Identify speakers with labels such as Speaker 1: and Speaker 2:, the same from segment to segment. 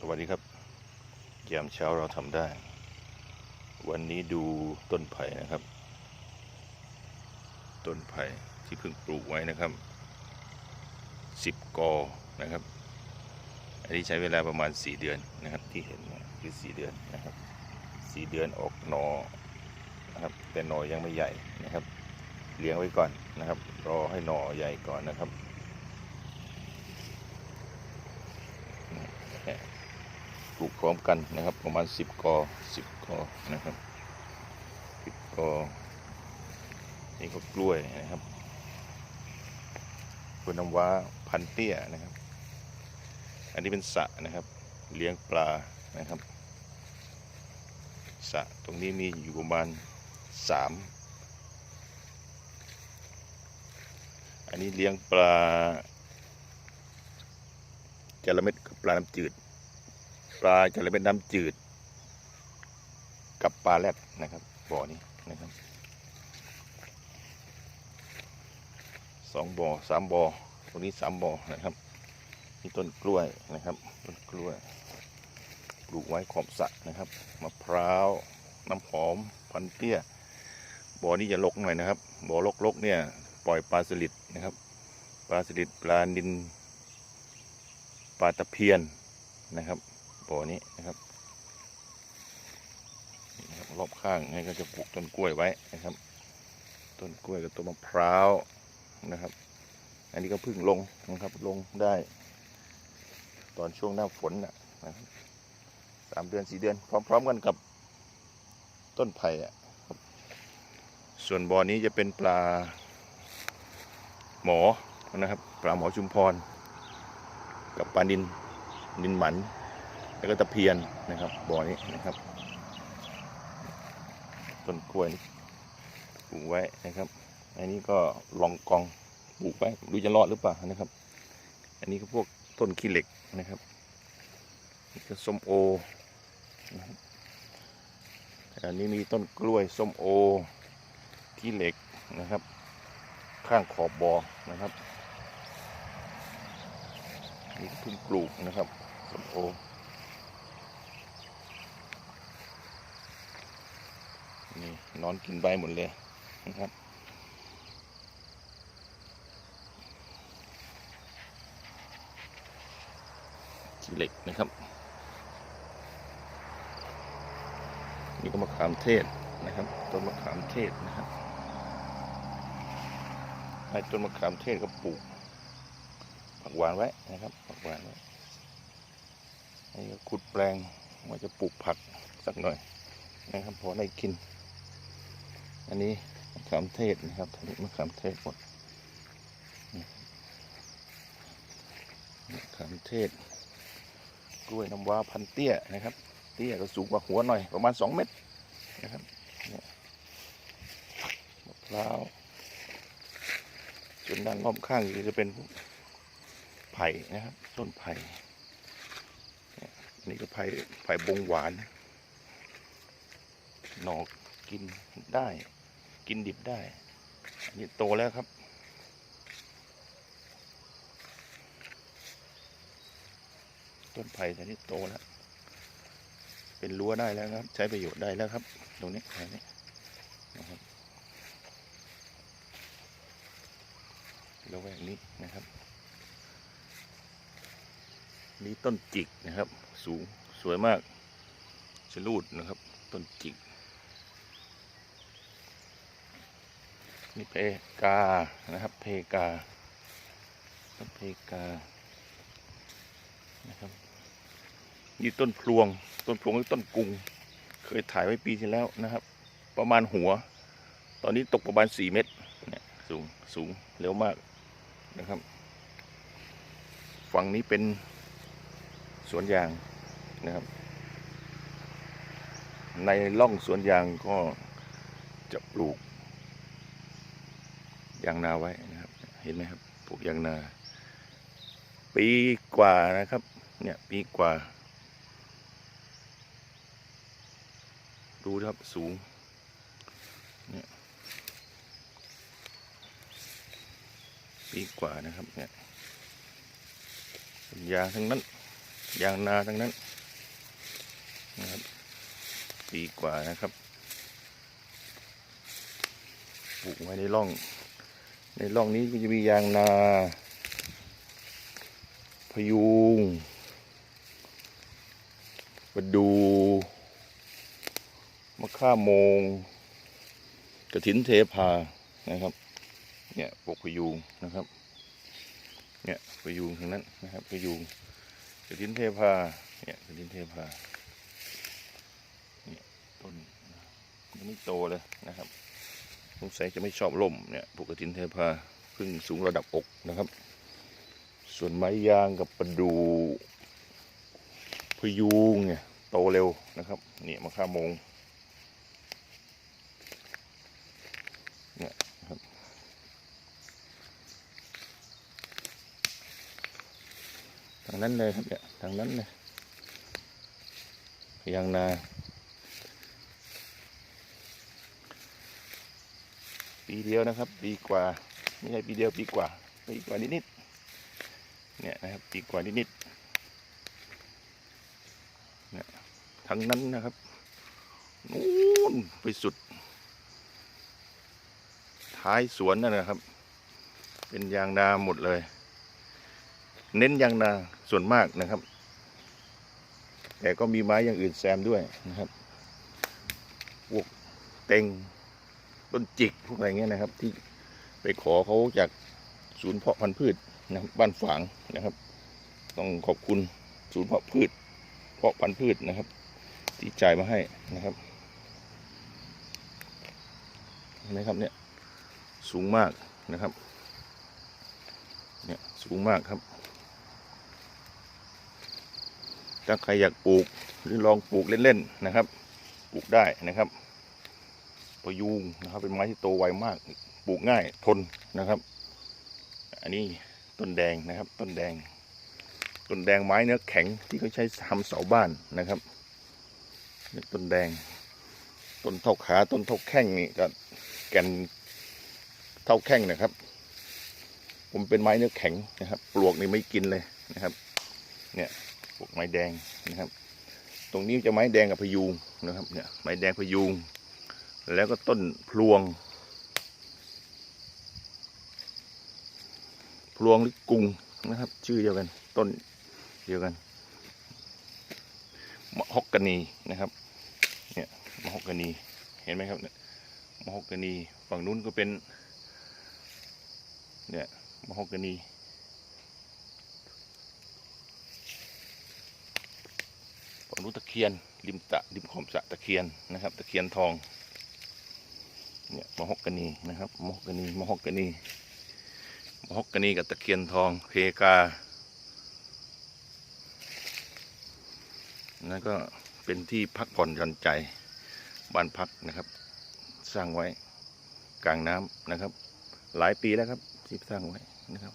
Speaker 1: สวัสดีครับยามเช้าเราทำได้ วันนี้ดูต้นไผ่นะครับ ต้นไผ่ที่เพิ่งปลูกไว้นะครับสิบกอนะครับ อันนี้ใช้เวลาประมาณสี่เดือนนะครับ ที่เห็นคือสี่เดือนนะครับสี่เดือนออกหนอนะครับ แต่หนอยังไม่ใหญ่นะครับ เลี้ยงไว้ก่อนนะครับ รอให้หนอใหญ่ก่อนนะครับ ปลูกพร้อมกันนะครับ ประมาณสิบกอสิบกอนะครับสิบกอนี่ก็กล้วยนะครับกล้วยน้ำว้าพันเตี้ยนะครับ อันนี้เป็นสระนะครับ เลี้ยงปลานะครับสระตรงนี้มีอยู่ประมาณสามอันนี้เลี้ยงปลาจระเม็ดกับปลาน้ำจืด ปลาจะเลยเป็นน้ำจืด กับปลาแรดนะครับบ่อนี้นะครับสองบ่อสามบ่อตรงนี้สามบ่อนะครับนี่ต้นกล้วยนะครับต้นกล้วยปลูกไว้ขอบสระนะครับมะพร้าวน้ำหอมพันเตี้ยบ่อนี้จะลกหน่อยนะครับบ่อลกๆเนี่ยปล่อยปลาสลิดนะครับ ปลาสลิดปลานินปลาตะเพียนนะครับ บ่อนี้นะครับรอบข้างนี่ก็จะปลูกต้นกล้วยไว้นะครับ ต้นกล้วยกับต้นมะพร้าวนะครับ อันนี้ก็เพิ่งลงนะครับลงได้ ตอนช่วงหน้าฝนนะนะครับสามเดือนสี่เดือน พร้อม ๆ กันกับต้นไผ่อะส่วนบ่อนี้จะเป็นปลาหมอนะครับ ปลาหมอชุมพร กับปลานินนินหมัน แล้วก็ตะเพียนนะครับบ่อนี้นะครับ ต้นกล้วยปลูกไว้นะครับอันนี้ก็ลองกองปลูกไว้ดูจะรอดหรือเปล่านะครับ อันนี้ก็พวกต้นขี้เหล็กนะครับนี่ก็ส้มโออันนี้มีต้นกล้วยส้มโอขี้เหล็กนะครับ ข้างขอบบ่อนะครับนี่เพิ่งปลูกนะครับส้มโอ นอนกินใบหมดเลยนะครับขี้เหล็กนะครับนี่ก็มะขามเทศนะครับต้นมะขามเทศนะครับไอ้ต้นมะขามเทศก็ปลูกผักหวานไว้นะครับผักหวานไว้ไอ้ก็ขุดแปลงว่าจะปลูกผักสักหน่อยนะครับพอได้กิน อันนี้มะขามเทศนะครับอันนี้มะขามเทศหมดมะขามเทศ กล้วยน้ำว้าพันเตี้ยนะครับ เตี้ยก็สูงกว่าหัวหน่อย ประมาณสองเมตรนะครับเนี่ยมะพร้าวส่วนด้านรอบข้างก็จะเป็นไผ่นะครับ ต้นไผ่นี่ยอันนี่ก็ไผ่ไผ่บงหวาน หนอกกินได้ กินดิบได้อันนี้โตแล้วครับ ต้นไผ่ตอนนี้โตแล้ว เป็นรั้วได้แล้วครับ ใช้ประโยชน์ได้แล้วครับ ตรงนี้แถวนี้นะครับแล้วแวกนี้นะครับ นี่ต้นจิกนะครับ สูงสวยมากชะลูดนะครับ ต้นจิก นี่เพกา นะครับ เพกาเพกา นะครับ นี่ต้นพลวง ต้นพลวงหรือต้นกุง เคยถ่ายไว้ปีที่แล้วนะครับ ประมาณหัว ตอนนี้ตกประมาณสี่เมตร เนี่ย สูง สูง เร็วมาก นะครับ ฝั่งนี้เป็นสวนยางนะครับ ในร่องสวนยางก็จะปลูก ยางนาไว้นะครับ เห็นไหมครับปลูกยางนา ปีกว่านะครับ เนี่ยปีกว่า ดูนะครับสูงเนี่ยปีกว่านะครับเนี่ยยางทั้งนั้นยางนาทั้งนั้นนะครับปีกว่านะครับปลูกไว้ในร่อง ในร่องนี้ก็จะมียางนา พยุงประดูมะข่าโมง กระถินเทพานะครับ เนี่ยปกพยุงนะครับ เนี่ยพยุงทั้งนั้นนะครับพยุงกระถินเทพาเนี่ยกระถินเทพาเนี่ยต้นยังไม่โตเลยนะครับ สงสัยจะไม่ชอบล่มเนี่ยปกกระถินเทพาเพิ่งสูงระดับอกนะครับ ส่วนไม้ยางกับประดูพยูงเนี่ยโตเร็วนะครับเนี่ยมะข่ามงเนี่ยครับทางนั้นเลยครับเนี่ยทางนั้นเลยยางนา ปีเดียวนะครับ ปีกว่าไม่ใช่ปีเดียวปีกว่าปีกว่านิดๆเนี่ยนะครับปีกว่านิดๆเนี่ยทั้งนั้นนะครับนู้นไปสุด ท้ายสวนนั่นนะครับ เป็นยางนาหมดเลย เน้นยางนาส่วนมากนะครับ แต่ก็มีไม้อย่างอื่นแซมด้วยนะครับพวกเต็ง ต้นจิกพวกอะไรเงี้ยนะครับ ที่ไปขอเขาจากศูนย์เพาะพันธุ์พืชนะครับบ้านฝางนะครับ ต้องขอบคุณศูนย์เพาะพืช เพาะพันธุ์พืชนะครับ ที่จ่ายมาให้นะครับเห็นไหมครับเนี่ยสูงมากนะครับเนี่ยสูงมากครับ ถ้าใครอยากปลูกหรือลองปลูกเล่นๆนะครับ ปลูกได้นะครับ พยุงนะครับ เป็นไม้ที่โตไวมาก ปลูกง่ายทนนะครับ อันนี้ต้นแดงนะครับ ต้นแดง ต้นแดงไม้เนื้อแข็งที่เขาใช้ทำเสาบ้านนะครับนี่ต้นแดง ต้นเท่าขาต้นเท่าแข้งนี่ก็แก่นเท่าแข้งนะครับ ผมเป็นไม้เนื้อแข็งนะครับ ปลวกนี่ไม่กินเลยนะครับ เนี่ยปลวกไม้แดงนะครับ ตรงนี้จะไม้แดงกับพยูงนะครับ เนี่ยไม้แดงพยูง แล้วก็ต้นพลวง พลวงหรือกุงนะครับ ชื่อเดียวกัน ต้นเดียวกันมะฮอกกานีนะครับเนี่ยมะฮอกกานีเห็นไหมครับเนี่ยมะฮอกกานีฝั่งนู้นก็เป็นเนี่ยมะฮอกกานีฝั่งนู้นตะเคียนริมตะริมขอบสะตะเคียนนะครับ ตะเคียนทอง เนี่ยมะฮอกกานีนะครับมะฮอกกานีมะฮอกกานีมะฮอกกานีกับตะเคียนทองเพกานั่นก็เป็นที่พักผ่อนหย่อนใจบ้านพักนะครับ สร้างไว้กลางน้ำนะครับ หลายปีแล้วครับที่สร้างไว้นะครับ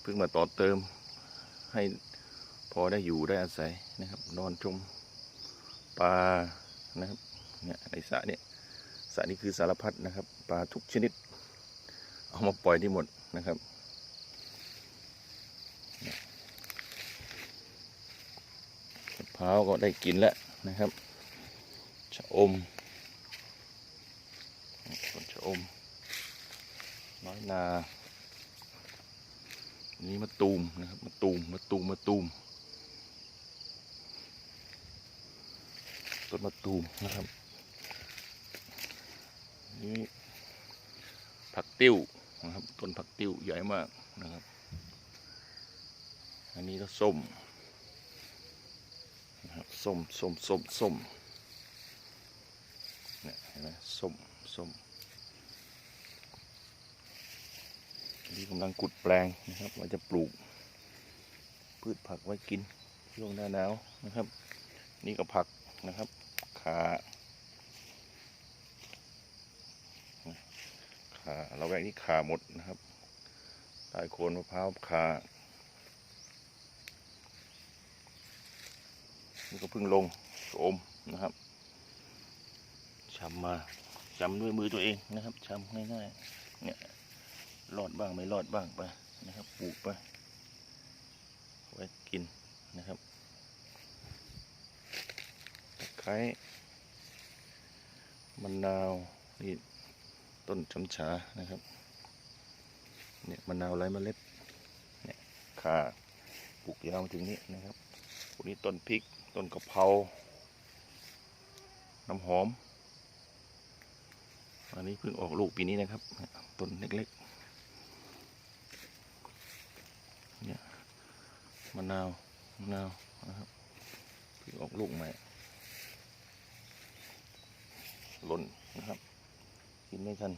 Speaker 1: เพิ่งมาต่อเติมให้พอได้อยู่ได้อาศัยนะครับ นอนชมปลานะครับเนี่ยในสระเนี่ย ระนี้คือสารพัดนะครับ ปลาทุกชนิด เอามาปล่อยที่หมดนะครับ มะพร้าวก็ได้กินแล้วนะครับชะอมต้นชะอม น้อยนา นี่มะตูมนะครับมะตูมมะตูมมะตูมต้นมะตูมนะครับ นี่ผักติ้วนะครับ ต้นผักติ้วใหญ่มากนะครับ อันนี้ก็ส้มนะครับส้มส้มส้มส้มเนี่ยเห็นไหมส้มส้มอันนี้กำลังขุดแปลงนะครับว่าจะปลูก พืชผักไว้กินช่วงหน้าหนาวนะครับ นี่ก็ผักนะครับขา ขาเราแวกนี้ขาหมดนะครับใต้โคนมะพร้าวขานี่ก็เพิ่งลงโสมนะครับชำมาชำด้วยมือตัวเองนะครับชำง่ายๆเนี่ยรอดบ้างไม่รอดบ้างไปนะครับปลูกไปไว้กินนะครับร้มะนาวนี่ ต้นช้ำชานะครับเนี่ยมะนาวไร้เมล็ดเนี่ยข่าปลูกยาวมาถึงนี้นะครับพวกนี้ต้นพริกต้นกะเพราน้ำหอม อันนี้เพิ่งออกลูกปีนี้นะครับ ต้นเล็กๆเนี่ยมะนาวมะนาวนะครับเพิ่งออกลูกใหม่ล่นนะครับ กินไม่ทัน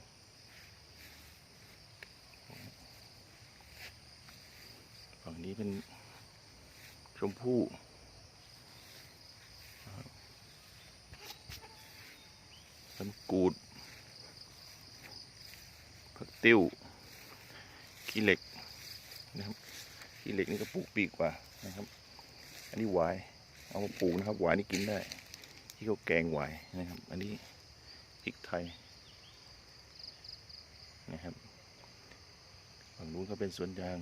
Speaker 1: ฝั่งนี้เป็นชมพู่นะครับน้ำกูดผักติ้วขี้เหล็กนะครับขี้เหล็กนี่ก็ปลูกปีกกว่านะครับ อันนี้หวายเอามาปลูกนะครับหวายนี่กินได้ ที่เขาแกงหวายนะครับ อันนี้พริกไทย นะครับฝั่งนู้นก็เป็นสวนยาง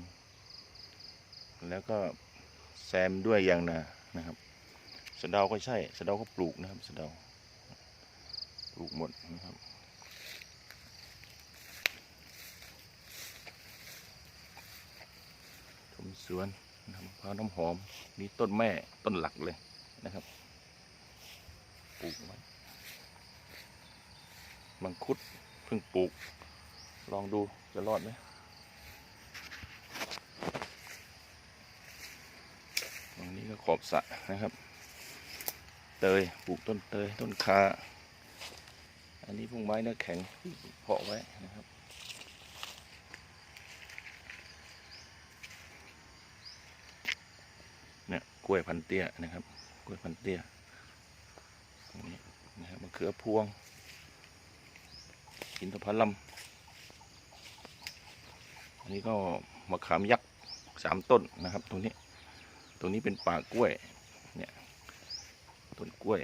Speaker 1: แล้วก็แซมด้วยยางนานะครับสะเดาก็ใช่สะเดาก็ปลูกนะครับสะเดาปลูกหมดนะครับชมสวนนะมะพร้าวน้ำหอมนี่ต้นแม่ต้นหลักเลยนะครับปลูกไว้มังคุดเพิ่งปลูก ลองดูจะรอดไหมตรงนี้ก็ขอบสะนะครับ เตยปลูกต้นเตยต้นคา อันนี้พุ่งไม้เนื้อแข็งเพาะไว้นะครับเนี่ยกล้วยพันเตี้ยนะครับ กล้วยพันเตี้ยตรงนี้นะครับมะเขือพวงอินทผลัม นนี้ก็มะขามยักษ์สามต้นนะครับตรงนี้ตรงนี้เป็นป่ากล้วยเนี่ยต้นกล้วย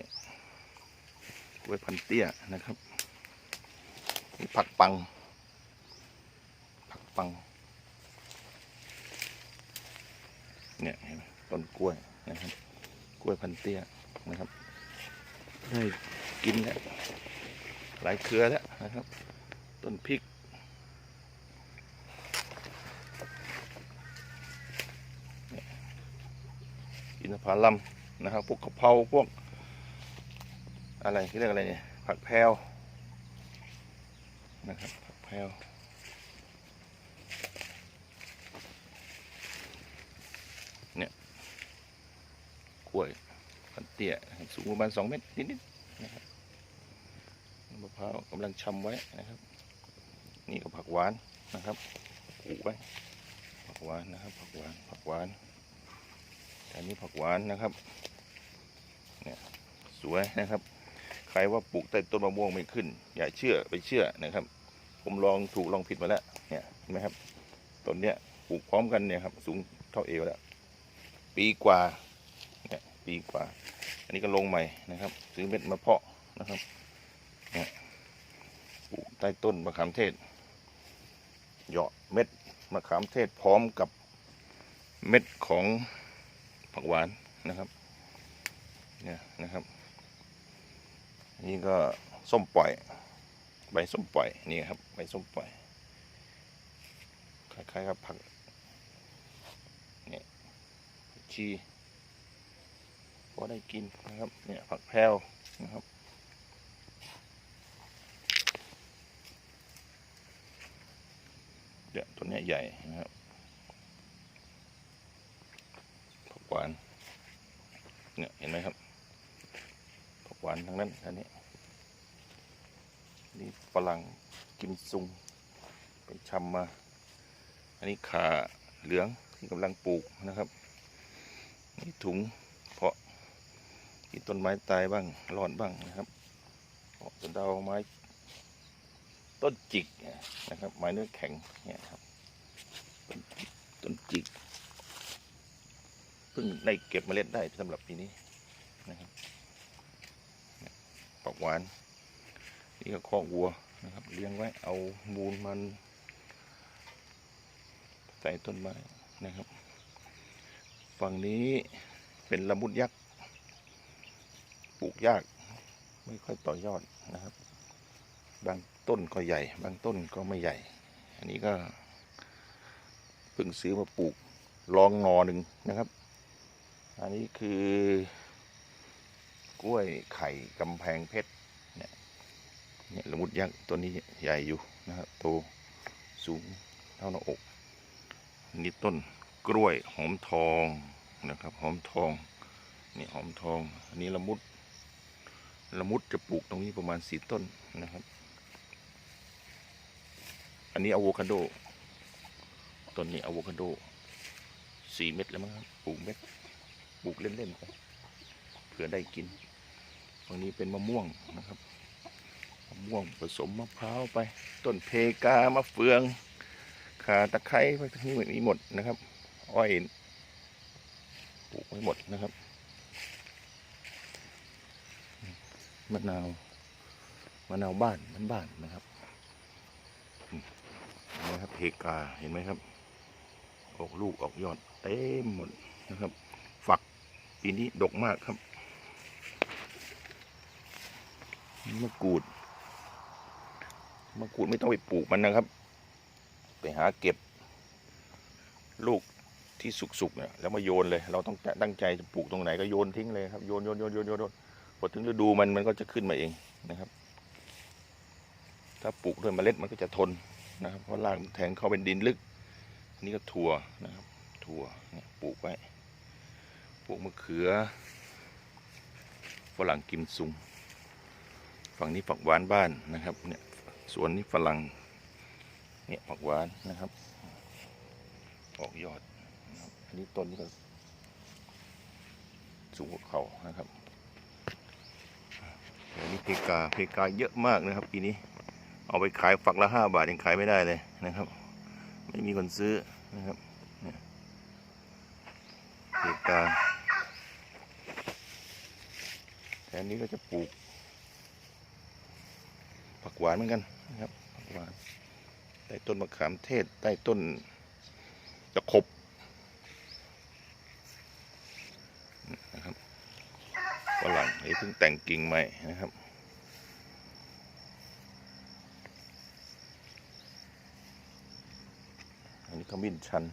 Speaker 1: กล้วยพันเตี้ยนะครับนี่ผักปัง ผักปังเนี่ยเห็นไหมต้นกล้วยนะครับ กล้วยพันเตี้ยนะครับได้กินแล้วหลายเครือแล้วนะครับ ต้นพริก เนี่ย อินทผลัมนะครับพวกกะเพราพวก อะไรเขาเรียกอะไรเนี่ยผักแพรวนะครับผักแพรวกล้วยพันเตี้ยสูงประมาณสองเมตรนิดๆนะครับมะพร้าวกำลังชำไว้นะครับ นี่ก็ผักหวานนะครับปลูกไว้ผักหวานนะครับผักหวานผักหวาน อันนี้ผักหวานนะครับเนี่ยสวยนะครับ ใครว่าปลูกใต้ต้นมะม่วงไม่ขึ้น อย่าเชื่อไปเชื่อนะครับ ผมลองถูกลองผิดมาแล้วเนี่ยเห็นไหมครับต้นเนี้ยปลูกพร้อมกันเนี่ยครับสูงเท่าเอวแล้ว ปีกว่าเนี่ยปีกว่า อันนี้ก็ลงใหม่นะครับ ซื้อเม็ดมาเพาะนะครับเนี่ยปลูกใต้ต้นมะขามเทศเหยาะเม็ดมะขามเทศพร้อมกับเม็ดของ ผักหวานนะครับเนี่ยนะครับนี่ก็ส้มปล่อย ใบส้มปล่อยนี่ครับใบส้มปล่อยคล้ายๆกับผักเนี่ยชีพอได้กินนะครับเนี่ยผักแพรวนะครับเดี๋ยวตัวนี้ใหญ่นะครับผัก หวานเนี่ยเห็นไหมครับผักหวานทั้งนั้นอันนี้นี่ฝรั่งกิมซุงเป็นชำมา อันนี้ขาเหลืองที่กำลังปลูกนะครับนี่ถุงเพาะที่ต้นไม้ตายบ้างรอดบ้างนะครับเพาะต้นดาวไม้ต้นจิกนะครับไม้เนื้อแข็งเนี่ยครับต้นจิกต้นจิก เพิ่งได้เก็บเมล็ดได้สำหรับปีนี้นะครับเนี่ยผักหวาน นี่ก็คอกวัวนะครับ เลี้ยงไว้เอามูลมัน ใส่ต้นไม้นะครับ ฝั่งนี้เป็นละมุดยักษ์ปลูกยาก ไม่ค่อยต่อยอดนะครับ บางต้นก็ใหญ่ บางต้นก็ไม่ใหญ่ อันนี้ก็เพิ่งซื้อมาปลูกลองหนอหนึ่งนะครับ อันนี้คือกล้วยไข่กำแพงเพชรเนี่ยเนี่ยละมุดยักษ์ต้นนี้ใหญ่อยู่นะครับโตสูงเท่าหน้าอกอันนี่ต้นกล้วยหอมทองนะครับหอมทองนี่หอมทอง อันนี้ละมุดละมุดจะปลูกตรงนี้ประมาณสี่ต้นนะครับ อันนี้อะโวคาโดต้นนี้อะโวคาโดสี่เม็ดแล้วมั้งครับปลูกเม็ด ปลูกเล่นๆไปเผื่อได้กินตรงนี้เป็นมะม่วงนะครับมะม่วงผสมมะพร้าวไป ต้นเพกามะเฟืองขาตะไคร้ไปทั้งนี้มีหมดนะครับ อ้อยปลูกไว้หมดนะครับมะนาวมะนาวบ้านมันบ้านนะครับนไหมครับเพกาเห็นไหมครับ ออกลูกออกยอดเต็มหมดนะครับ ปีนี้ดกมากครับมะกรูดมะกรูดไม่ต้องไปปลูกมันนะครับ ไปหาเก็บ ลูกที่สุกๆเนี่ยแล้วมาโยนเลย เราต้องตั้งใจจะปลูกตรงไหนก็โยนทิ้งเลยครับโยนโยนโยนโยนโยนพอถึงฤดูมันมันก็จะขึ้นมาเองนะครับ ถ้าปลูกด้วยเมล็ดมันก็จะทนนะครับ เพราะรากแทงเข้าเป็นดินลึกอันนี้ก็ถั่วนะครับ ถั่วปลูกไว้ ปลูกมะเขือฝรั่งกิมซุง ฝั่งนี้ฝักหวานบ้านนะครับเนี่ยสวนนี้ฝรั่งเนี่ยผักหวานนะครับ ออกยอดนะอันนี้ต้นนี้ก็สูงกว่าเขานะครับอันนี้เพกาเพกาเยอะมากนะครับปีนี้เอาไปขายฝักละห้าบาทยังขายไม่ได้เลยนะครับ ไม่มีคนซื้อนะครับเพกา แถวนี้ก็จะปลูก ผักหวานเหมือนกันนะครับผักหวานใต้ต้นมะขามเทศใต้ต้นตะขบนะครับฝรั่งนี่เพิ่งแต่งกิ่งใหม่นะครับอันนี้ขมิ้นชัน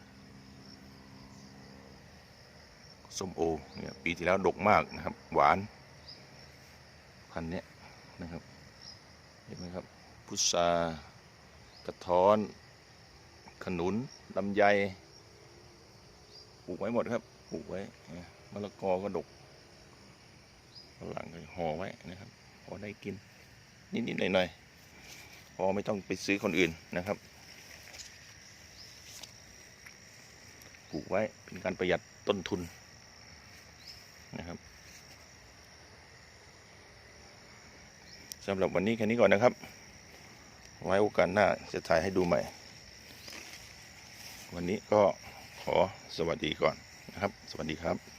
Speaker 1: ส้มโอเนี่ยปีที่แล้วดกมากนะครับ หวาน พันธุ์เนี้ยนะครับเห็นไหมครับพุทรากระท้อน ขนุนลำไยปลูกไว้หมดครับปลูกไว้มะละกอก็ดกฝรั่งก็ห่อไว้นะครับพอได้กิน นิดๆหน่อยๆพอไม่ต้องไปซื้อคนอื่นนะครับปลูกไว้เป็นการประหยัดต้นทุนนะครับ สำหรับวันนี้แค่นี้ก่อนนะครับ ไว้โอกาสหน้าจะถ่ายให้ดูใหม่ วันนี้ก็ขอสวัสดีก่อนนะครับ สวัสดีครับ